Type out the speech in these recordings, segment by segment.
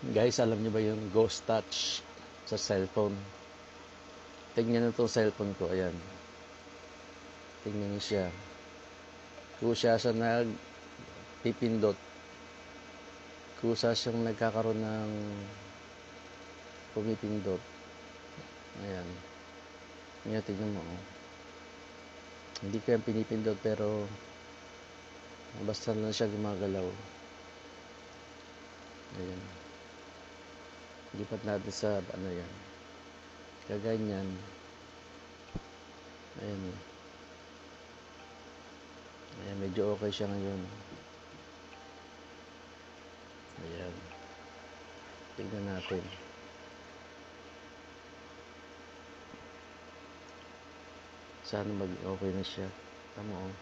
Guys, alam niyo ba yung ghost touch sa cellphone? Tingnan niyo itong cellphone ko. Ayan. Tingnan niyo siya. Kusa siya nag pipindot. Kusa siyang nagkakaroon ng pumipindot. Ayan. Ngayon, tingnan mo. Oh. Hindi ko yan pinipindot pero basta lang siya gumagalaw. Ayan. Lipat natin sa ano yan. Kaganyan. Ayan. eh. Ayan, medyo okay siya ngayon. Ayan. Tignan natin. Sana mag okay na siya. Tama oh.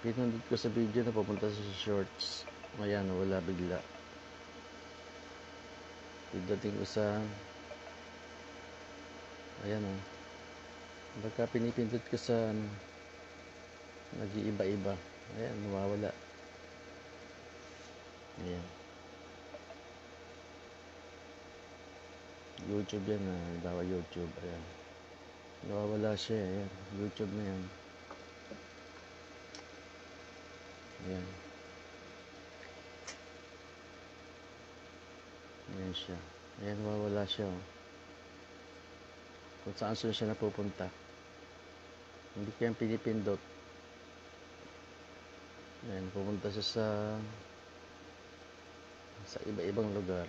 Pinundot ko sa video na papunta sa shorts. Ayan, wala bigla. Pagdating ko sa ayan o. Pagka pinipindot ko sa ano, nag-iiba-iba. Ayan, nawawala. Ayan. YouTube yan dawa YouTube. Ayan. Nawawala siya. Ayan. YouTube na yan. Ayan. Ayan siya. Ayan, wawala siya. Oh. Kung saan saan siya napupunta. Hindi ko yan pinipindot. Ayan, pupunta siya sa sa iba-ibang lugar.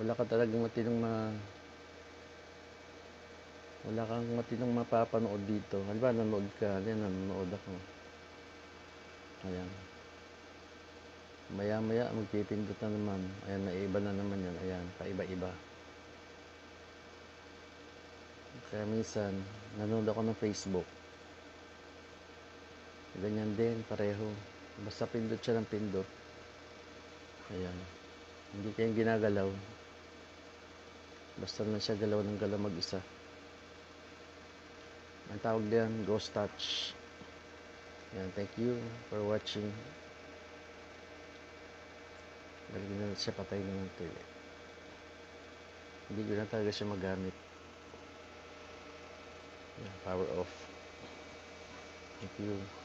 Wala ka talagang matinong ma wala kang matinong mapapanood dito. Halimbawa, nanonood ka. Ayan, nanonood ako. Ayan. Maya maya magpipindot na naman. Ayan, naiba na naman yan. Ayan, paiba-iba. Kaya minsan, nanonood ako ng Facebook. Ganyan din, pareho. Basta pindot siya ng pindot. Ayan. Hindi kayong ginagalaw. Basta na siya galaw ng galaw mag-isa. Ang tawag diyan, ghost touch. Ayan, thank you for watching. Lalagyan na siya patay ito eh. Hindi ko na talaga siya magamit. Power off. Thank you.